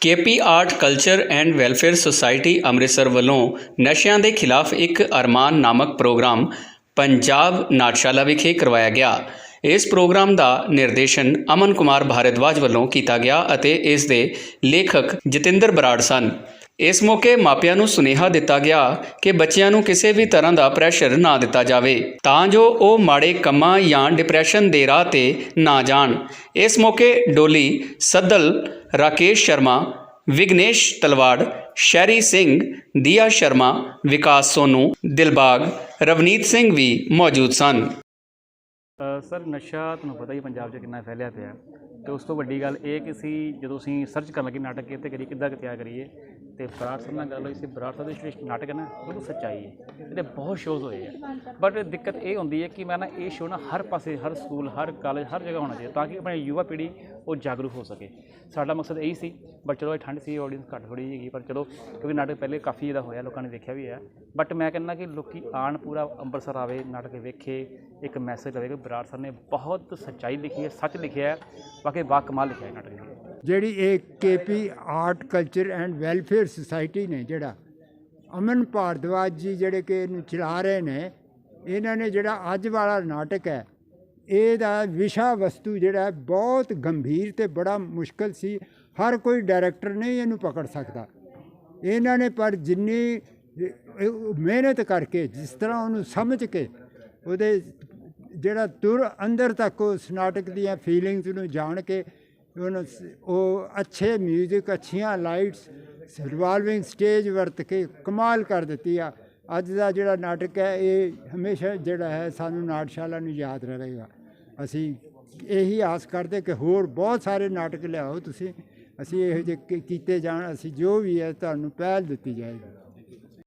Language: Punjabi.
K P art, culture and welfare society Amritsar ਵੱਲੋਂ ਨਸ਼ਿਆਂ ਦੇ ਖਿਲਾਫ ਇੱਕ ਅਰਮਾਨ ਨਾਮਕ ਪ੍ਰੋਗਰਾਮ ਪੰਜਾਬ ਨਾਟਸ਼ਾਲਾ ਵਿਖੇ ਕਰਵਾਇਆ ਗਿਆ। ਇਸ ਪ੍ਰੋਗਰਾਮ ਦਾ ਨਿਰਦੇਸ਼ਨ ਅਮਨ ਕੁਮਾਰ ਭਾਰਦਵਾਜ ਵੱਲੋਂ ਕੀਤਾ ਗਿਆ ਅਤੇ ਇਸ ਦੇ ਲੇਖਕ ਜਤਿੰਦਰ ਬਰਾੜ ਸਨ। ਇਸ ਮੌਕੇ ਮਾਪਿਆਂ ਨੂੰ ਸੁਨੇਹਾ ਦਿੱਤਾ ਗਿਆ ਕਿ ਬੱਚਿਆਂ ਨੂੰ ਕਿਸੇ ਵੀ ਤਰ੍ਹਾਂ ਦਾ ਪ੍ਰੈਸ਼ਰ ਨਾ ਦਿੱਤਾ ਜਾਵੇ, ਤਾਂ ਜੋ ਉਹ ਮਾੜੇ ਕੰਮਾਂ ਜਾਂ ਡਿਪਰੈਸ਼ਨ ਦੇ ਰਾਹ ਤੇ ਨਾ ਜਾਣ। ਇਸ ਮੌਕੇ ਡੋਲੀ ਸੱਦਲ, ਰਾਕੇਸ਼ ਸ਼ਰਮਾ, ਵਿਗਨੇਸ਼ ਤਲਵਾੜ, ਸ਼ੈਰੀ ਸਿੰਘ, ਦੀਆ ਸ਼ਰਮਾ, ਵਿਕਾਸ ਸੋਨੂ, ਦਿਲਬਾਗ, ਰਵਨੀਤ ਸਿੰਘ ਵੀ ਮੌਜੂਦ ਸਨ। ਸਰ, ਨਸ਼ਾ ਤੁਹਾਨੂੰ ਪਤਾ ਹੀ ਪੰਜਾਬ 'ਚ ਕਿੰਨਾ ਫੈਲਿਆ ਪਿਆ ਤੇ ਉਸ ਤੋਂ ਵੱਡੀ ਗੱਲ ਇਹ ਕਿ ਅਸੀਂ ਜਦੋਂ ਅਸੀਂ ਸਰਚ ਕਰਨ ਲੱਗੇ ਨਾਟਕ ਕਿਤੇ ਕਰੀ ਕਿੱਦਾਂ ਕਿ ਤਿਆਰ ਕਰੀਏ ਤੇ ਬਰਾੜ ਸਾਹਿਬ ਨਾਲ ਗੱਲ ਹੋਈ ਸੀ ਬਰਾੜ ਸਾਹਿਬ ਦੇ ਜਿਹੜੇ ਨਾਟਕ ਹੈ ਨਾ ਉਹ ਸੱਚਾਈ ਹੈ। ਇਹਦੇ ਬਹੁਤ ਸ਼ੋਜ਼ ਹੋਏ ਆ। ਬਟ ਦਿੱਕਤ ਇਹ ਹੁੰਦੀ ਹੈ ਕਿ ਮੈਂ ਨਾ ਇਹ ਸ਼ੋਅ ਨਾ ਹਰ ਪਾਸੇ, ਹਰ ਸਕੂਲ ਹਰ ਕਾਲਜ ਹਰ ਜਗ੍ਹਾ ਹੋਣਾ ਚਾਹੀਦਾ ਤਾਂ ਕਿ ਆਪਣੀ ਯੁਵਾ ਪੀੜ੍ਹੀ ਉਹ ਜਾਗਰੂਕ ਹੋ ਸਕੇ। ਸਾਡਾ ਮਕਸਦ ਇਹੀ ਸੀ ਬਟ ਚਲੋ ਇਹ ਠੰਡ ਸੀ ਆਡੀਅנס ਘੱਟ ਥੋੜੀ ਜਿਹੀ ਪਰ ਚਲੋ ਕਿਉਂਕਿ ਨਾਟਕ ਪਹਿਲੇ ਕਾਫੀ ਇਹਦਾ ਹੋਇਆ, ਲੋਕਾਂ ਨੇ ਦੇਖਿਆ ਵੀ ਹੈ। ਬਟ ਮੈਂ ਕਹਿੰਦਾ ਕਿ ਲੋਕੀ ਆਣ ਪੂਰਾ ਅੰਮ੍ਰਿਤਸਰ ਆਵੇ, ਨਾਟਕ ਵੇਖੇ, ਇੱਕ ਮੈਸੇਜ ਲਵੇ ਕਿ ਬਰਾੜ ਸਰ ਨੇ ਬਹੁਤ ਸੱਚਾਈ ਲਿਖੀ ਹੈ, ਸੱਚ ਲਿਖਿਆ ਹੈ, ਬਾਕੀ ਬਾ ਕਮਾਲ ਲਿਖਿਆ ਹੈ ਨਾਟਕ ਜਿਹੜੀ ਇਹ K P art culture and welfare society ਨੇ ਜਿਹੜਾ ਅਮਨ ਭਾਰਦਵਾਜ ਜੀ ਜਿਹੜੇ ਕਿ ਇਹਨੂੰ ਚਲਾ ਰਹੇ ਨੇ, ਇਹਨਾਂ ਨੇ ਜਿਹੜਾ ਅੱਜ ਵਾਲਾ ਨਾਟਕ ਹੈ, ਇਹਦਾ ਵਿਸ਼ਾ ਵਸਤੂ ਜਿਹੜਾ ਬਹੁਤ ਗੰਭੀਰ ਤੇ ਬੜਾ ਮੁਸ਼ਕਲ ਸੀ, ਹਰ ਕੋਈ ਡਾਇਰੈਕਟਰ ਨਹੀਂ ਇਹਨੂੰ ਪਕੜ ਸਕਦਾ। ਇਹਨਾਂ ਨੇ ਪਰ ਜਿੰਨੀ ਮਿਹਨਤ ਕਰਕੇ ਜਿਸ ਤਰ੍ਹਾਂ ਉਹਨੂੰ ਸਮਝ ਕੇ ਉਹਦੇ ਜਿਹੜਾ ਤੁਰ ਅੰਦਰ ਤੱਕ ਉਸ ਨਾਟਕ ਦੀਆਂ ਫੀਲਿੰਗਸ ਨੂੰ ਜਾਣ ਕੇ ਉਹ ਅੱਛੇ 뮤직 ਅੱਛੀਆਂ ਲਾਈਟਸ ਰਿਵਾਲਵਿੰਗ ਸਟੇਜ ਵਰਤ ਕੇ ਕਮਾਲ ਕਰ ਦਿੱਤੀ ਆ। ਅੱਜ ਦਾ ਜਿਹੜਾ ਨਾਟਕ ਹੈ, ਇਹ ਹਮੇਸ਼ਾ ਜਿਹੜਾ ਹੈ, ਸਾਨੂੰ ਨਾਟਸ਼ਾਲਾ ਨੂੰ ਯਾਦ ਰਹੇਗਾ। ਅਸੀਂ ਇਹੀ ਆਸ ਕਰਦੇ ਕਿ ਹੋਰ ਬਹੁਤ ਸਾਰੇ ਨਾਟਕ ਲਿਆਓ ਤੁਸੀਂ। ਅਸੀਂ ਇਹੋ ਜਿਹੇ ਕੀਤੇ ਜਾਣ, ਅਸੀਂ ਜੋ ਵੀ ਹੈ, ਤੁਹਾਨੂੰ ਪਹਿਲ ਦਿੱਤੀ ਜਾਏਗੀ।